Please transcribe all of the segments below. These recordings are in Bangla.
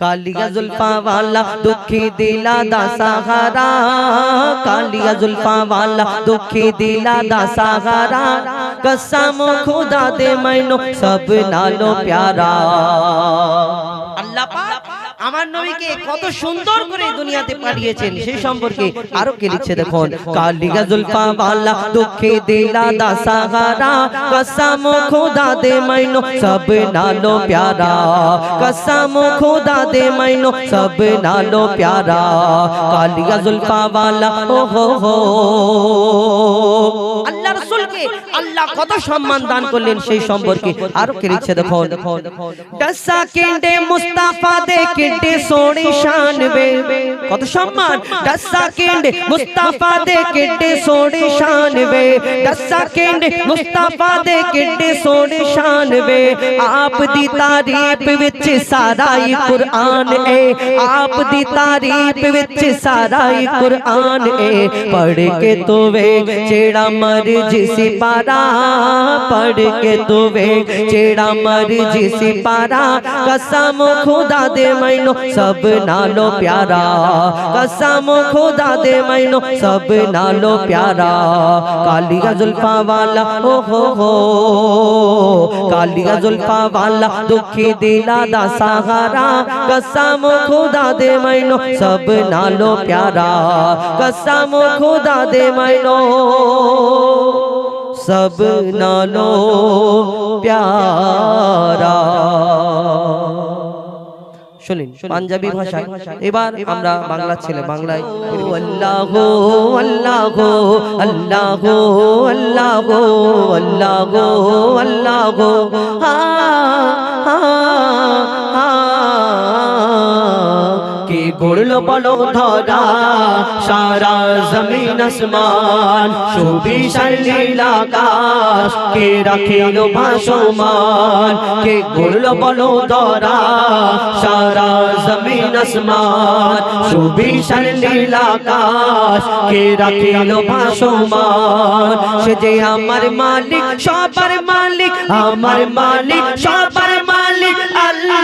कालिया जुल्फा वाला दुखी दिला दा सहारा। कालिया जुल्फा वाला दुखी दिला दा सहारा। कसम खुदा दे मैनो सब नालो प्यारा। अल्लाह আমার নবীকে কত সুন্দর করে দুনিয়াতে পাঠিয়েছেন সেই সম্পর্কে আরও কে লিখছে দেখুন? কালিগা জুলফা বালা দুঃখে দিলা দাসা গারা কসম খোদা দে মাইনো সব নালো প্যারা। কসম খোদা দে মাইনো সব নালো প্যারা। কালিগা জুলফা বালা ও হো। হো আল্লাহ রাসূলকে আল্লাহ কত সম্মান দান করলেন সেই সম্পর্কে আরো কে লিখছে দেখুন দসা কেন্ডে মুস্তাফা দে কেন্ডে সোনি শান বে কত সম্মান দসা কেন্ডে মুস্তাফা দে কেন্ডে সোনি শান বে দসা কেন্ডে মুস্তাফা ਦੇ ਕਿੱਡੇ ਸੋਹਣੇ ਸ਼ਾਨ ਵੇ ਆਪ ਦੀ ਤਾਰੀਫ ਵਿੱਚ ਸਾਰਾ ਹੀ ਕੁਰਾਨ ਏ ਆਪ ਦੀ ਤਾਰੀਫ ਵਿੱਚ ਸਾਰਾ ਹੀ ਕੁਰਾਨ ਏ ਪੜ ਕੇ ਤੂੰ ਵੇ ਜਿਹੜਾ ਮਰਜੀ ਸੀ पारा पढ़ के तो तुवे चेड़ा मर जिसी पारा कसम खुदा दे मैनो, सब नालो प्यारा। कसम खुदा दे मैनो, सब नालो प्यारा। कालिया जुल्फा वाला, ओ हो हो। कालिया जुल्फा वाला, दुखी दिला दा सहारा। कसम खुदा दे मैनो, सब नालो प्यारा। कसम खुदा दे मैनो। সব নানো প্যারা শুনিন পাঞ্জাবি ভাষায়। এবার আমরা বাংলা ছেলে বাংলায়। আল্লাহ আল্লাহ আল্লাহ আল্লাহ আল্লাহ আল্লাহ হা হা হা গড়ল বলো ধরা সারা জমিন আসমান সুবিশাল নীলাকাশ কে রাখিল ভাসমান কে গড়ল বলো ধরা সারা জমিন আসমান সুবিশাল নীলাকাশ কে রাখিল ভাসমান সে যে আমার মালিক সবার মালিক আমার মালিক সবার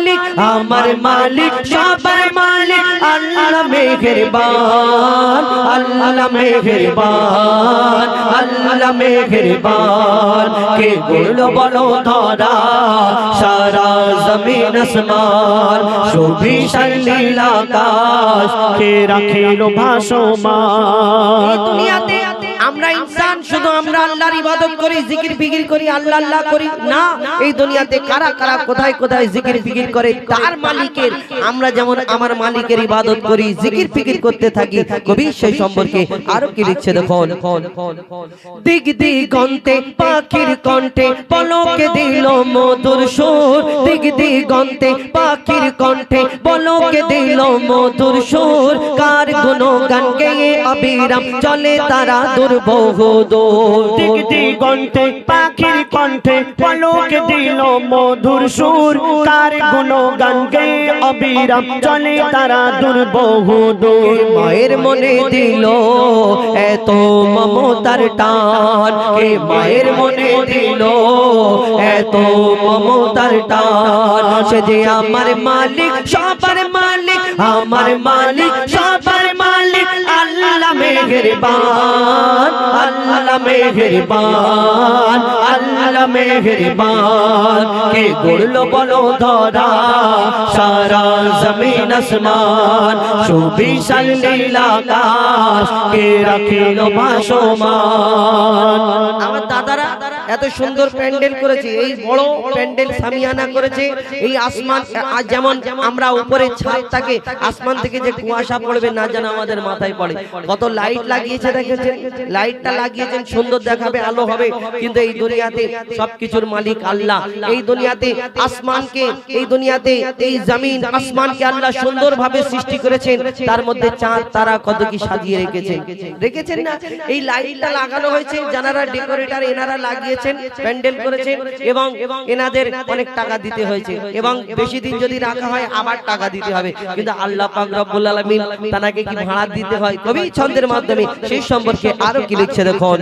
মালিক, আমার মালিক, সবার মালিক আল্লাহ মেহেরবান আল্লাহ মেহেরবান আল্লাহ মেহেরবান। কে গড়ল বলো ধরা, সারা জমিন আসমান, সুবিশাল নীলাকাশ কে রাখিল ভাসমান। দুনিয়াতে শুধু আমরা আল্লাহর ইবাদত করি, জিকির ফিকির করি, আল্লাহ আল্লাহ করি? না, এই দুনিয়াতে কারা কারা কোথায় কোথায় জিকির ফিকির করে, তার মালিকের আমরা যেমন আমার মালিকের ইবাদত করি, জিকির ফিকির করতে থাকি, কবি সেই সম্পর্কে আরও কি লিখছে দেখুন। দিক দিগন্তে পাখির কণ্ঠে পলকে দিল মধুর সুর। দিক দিগন্তে পাখির কণ্ঠে পলকে দিল মধুর সুর। কার গুণ গান গেয়ে অবিরাম চলে তারা দুর্বহ দূর দিগন্তে পাখির কণ্ঠে পলক দিল মধুর সুর গে অবিরাম চলে তারা দূর মায়ের মনে দিল এত মমতার টান? মায়ের মনে দিল এত মমতার টান? সে যে আমার মালিক, সবার মালিক, আমার মালিক মেহেরবান, আল্লাহ মেহেরবান আল্লাহ মেহেরবান। কে গড়লো বলো ধরা সারা জমিন আসমান, সুবিশাল নীলাকাশ কে রাখিল ভাসমান। আমার দাদারা এত সুন্দর প্যান্ডেল করেছে। এই বড় প্যান্ডেল সামিয়ানা করেছে। এই আসমান যেমন আমরা উপরে ছাদ থাকে, আসমান থেকে যে কুয়াশা পড়বে না যেন আমাদের মাথায় পড়ে। কত লাইট লাগিয়েছে, দেখেছেন? লাইটটা লাগিয়েছেন, সুন্দর দেখাবে, আলো হবে। কিন্তু এই দুনিয়াতে সবকিছুর মালিক আল্লাহ। এই দুনিয়াতে আসমানকে, এই দুনিয়াতে এই জমিন আসমানকে আল্লাহ সুন্দরভাবে সৃষ্টি করেছেন। তার মধ্যে চাঁদ, তারা কত কি সাজিয়ে রেখেছেন রেখেছেন না? এই লাইটটা লাগানো হয়েছে, যারা ডেকোরেটর এনারা লাগিয়েছেন দিয়েছেন প্যান্ডেল করেছেন এবং এনাদের অনেক টাকা দিতে হয়েছে এবং বেশি দিন যদি রাখা হয় আবার টাকা দিতে হবে। কিন্তু আল্লাহ পাক রব্বুল আলামিন তানাকে কি ভাড়া দিতে হয়? কবি ছন্দের মাধ্যমে সেই সম্পর্কে আরও কি লিখছে দেখুন।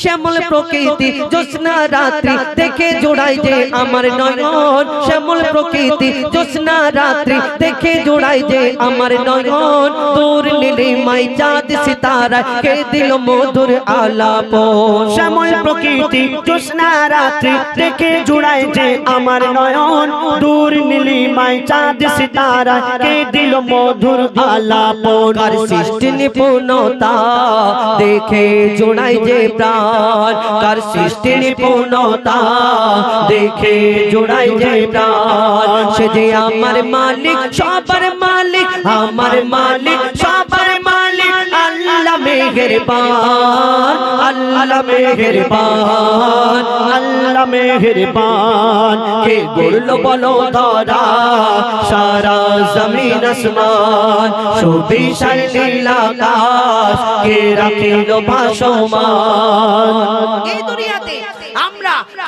শ্যামল প্রকৃতি জ্যোৎস্না রাত্রি দেখে জোড়াই যে আমার নয়ন। শ্যামল প্রকৃতি জ্যোৎস্না রাত্রি। দেখে জোড়াই যে আমার নয়ন। দূর নীলে মাই চাঁদ সিতারা কে দিল মধুর আলাপন শ্যামল প্রকৃতি জ্যোৎস্না রাত্রি দেখে জুড়ায় যে আমার নয়ন, দূর নীলিমায় চাঁদ সিতারা, কে দিল মধুর আলাপন? কার সৃষ্টি নিপুণতা দেখে জোড়াই যে প্রাণ? কার সৃষ্টি নিপুণতা দেখে জোড়াই যে প্রাণ? সে যে আমার মালিক, সবার মালিক, আমার মালিক মালিক পান আল্লাহ মেঘের পান আল্লাহ মেহেরবান। কে গুরলো বলো ধরা, সারা জমিন আসমান, সুবিশাল নীলাকাশ কে রাখিল ভাসমান। এই দুনিয়াতে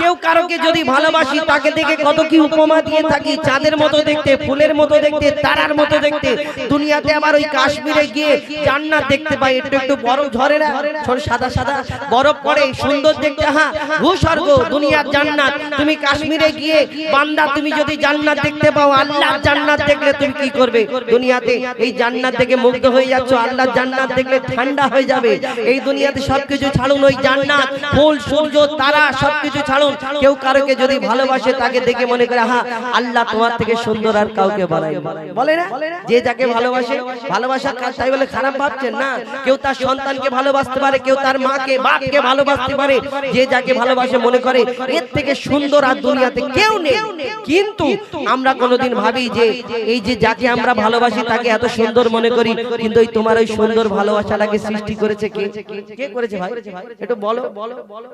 কেউ কারোকে যদি ভালোবাসি, তাকে দেখে কত কি উপমা দিয়ে থাকি। চাঁদের মতো দেখতে, ফুলের মতো দেখতে, তারার মতো দেখতে। দুনিয়াতে আবার ওই কাশ্মীরে গিয়ে জান্নাত দেখতে পাই। একটু একটু বরফ ঝরে না ছোট সাদা সাদা বরফ পড়ে, সুন্দর দেখতে। হ্যাঁ ভূস্বর্গ, দুনিয়ার জান্নাত। তুমি কাশ্মীরে গিয়ে বান্দা, তুমি যদি জান্নাত দেখতে পাও, আল্লাহর জান্নাত দেখলে তুমি কি করবে? দুনিয়াতে এই জান্নাত দেখে মুগ্ধ হয়ে যাচ্ছ, আল্লাহর জান্নাত দেখলে ঠান্ডা হয়ে যাবে। এই দুনিয়াতে সবকিছু ছাড়ুন, ওই জান্নাত। ফুল, সূর্য, তারা, সবকিছু ছাড়ুন। কেউ কারোকে যদি ভালোবাসে তাকে দেখে মনে করে হ্যাঁ আল্লাহ তোমার থেকে সুন্দর আর কাউকে বানাই বলে না? যে যাকে ভালোবাসে ভালোবাসার কাজ তাই বলে খারাপ ভাবছেন? না। কেউ তার সন্তানকে ভালোবাসতে পারে, কেউ তার মাকে, বাপকে ভালোবাসতে পারে। যে যাকে ভালোবাসে মনে করে, এর থেকে সুন্দর আর দুনিয়াতে কেউ নেই। কিন্তু আমরা কোনোদিন ভাবি যে, এই যে যাকে আমরা ভালোবাসি তাকে এত সুন্দর মনে করি, কিন্তু ওই তোমার ওই সুন্দর ভালোবাসাটাকে সৃষ্টি করেছে কে? কে করেছে ভাই? একটু বলো।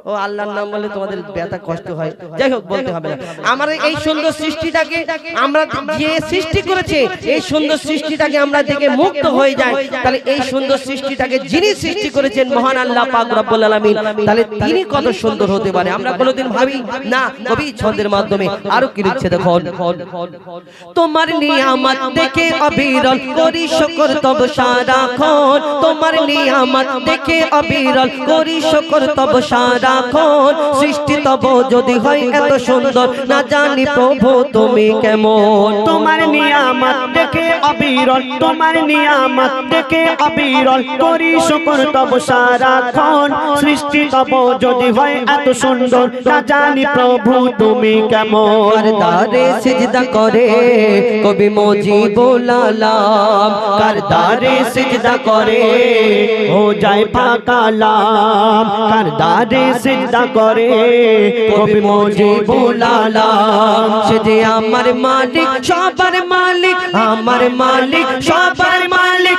ও আল্লাহর নাম বলে তোমাদের ব্যথা কষ্ট হয়। যাই হোক বলতে হবে না। আমার এই সুন্দর সৃষ্টিটাকে আমরা যে সৃষ্টি করেছে এই সুন্দর সৃষ্টিটাকে আমরা দেখে মুক্ত হয়ে যায়। তাহলে এই সুন্দর সৃষ্টিটাকে যিনি সৃষ্টি করেছেন মহান আল্লাহ পাক রব্বুল আলামিন তাহলে তিনি কত সুন্দর হতে পারে? আমরা কোনোদিন ভাবি না কবি ছন্দের মাধ্যমে আরও কি লিখছে দেখো তোমার নিয়ামত দেখে অবিরল করি শুকর তব সারাক্ষণ। তোমার নিয়ামত দেখে অবিরল করি শুকর তব সারাক্ষণ। সৃষ্টি তব যদি হয় এত সুন্দর না জানি প্রভু তুমি কেমন। তোমার নিয়ামত দেখে অবিরল তোমার নিয়ামত দেখে অবিরল। করি শুকর তব সারাক্ষণ সৃষ্টি তব যদি হয় এত সুন্দর না জানি প্রভু তুমি কেমন। কারদারে সিজদা করে কবি মুজিবুল আলাম। কারদারে সিজদা করে ও যায় পাকালাম কারদারে সিজদা করে কবি মুজিবুল আলাম। সে যে আমার মালিক সবার মালিক আমার মালিক সবার মালিক